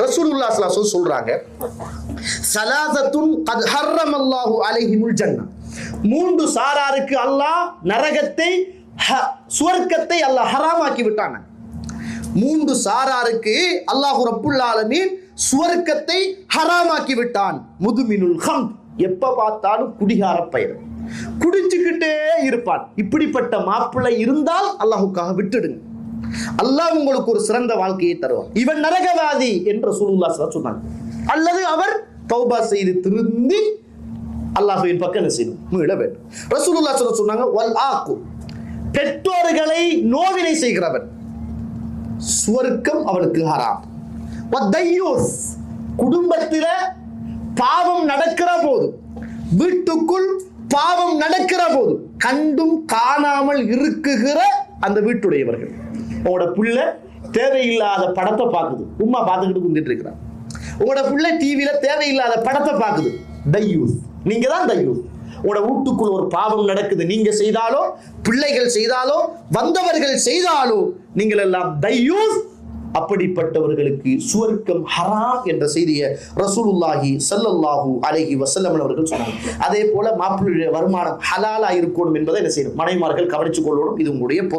ரசூலுல்லா ஸல்லல்லாஹு சொல்றாங்க சலாசத்துன் கத் ஹர்ரமல்லாஹு அலைஹிமுல் ஜன்னா மூன்று சாராருக்கு அல்லாஹ் நரகத்தை ஹ- சுவர்க்கத்தை அல்லாஹ் ஹராமாக்கி விட்டாங்க. மூன்று சாராருக்கு அல்லாஹு ரப்புல் ஆலமீன் சுவர்க்கத்தை ஹராமாக்கி விட்டான். முதுமினுல் ஹம் எப்ப பார்த்தாலும் குடிகார பயிர். குடிச்சுக்கிட்டே இருப்பான். இப்படிப்பட்ட மாப்பிள்ளை இருந்தால் அல்லாஹுக்காக விட்டுடுங்க. அல்லாஹ் உங்களுக்கு ஒரு சிறந்த வாழ்க்கையை தருவான். இவன் நரகவாதி என்று சூலுல்லா சொன்னாங்க. அல்லது அவர் தௌபா செய்து திருந்தி அல்லாஹுவின் பக்கம் என்ன செய்யணும் மீள வேண்டும். ரசூலுல்லா சொல்ல சொன்னாங்க வல் ஆக்கு. பெற்றோர்களை நோவினை செய்கிறவன் சுவர்க்கம் அவனுக்கு ஹராம். வத்தையூஸ் குடும்பத்தில பாவம் நடக்கிற போது வீட்டுக்குள் பாவம் நடக்கிற போது கண்டும் காணாமல் இருக்குகிற அந்த வீட்டுடையவர்கள். உங்களோட பிள்ளை தேவையில்லாத படத்தை பார்க்குது. உம்மா பார்த்துக்கிட்டு குந்திட்டு இருக்கிறான். உங்களோட பிள்ளை டிவியில தேவையில்லாத படத்தை பார்க்குது. டையூஸ் நீங்க தான் தையூஸ் உங்களோட வீட்டுக்குள் ஒரு பாவம் நடக்குது. நீங்க செய்தாலோ பிள்ளைகள் செய்தாலோ வந்தவர்கள் செய்தாலோ நீங்கள் எல்லாம் தையூஸ் அப்படிப்பட்டவர்களுக்கு சுவர்க்கம் ஹராம் என்ற செய்தியை ரசூலுல்லாஹி சல்லல்லாஹூ அலைஹி வஸல்லம் அவர்கள் சொன்னாங்க. அதே போல மாப்பிள்ளையுடைய வருமானம் ஹலாலா இருக்கணும் என்பதை என்ன செய்யணும்? மனைவிமார்கள் கவனித்துக் கொள்ளணும். இது உங்களுடைய பொருள்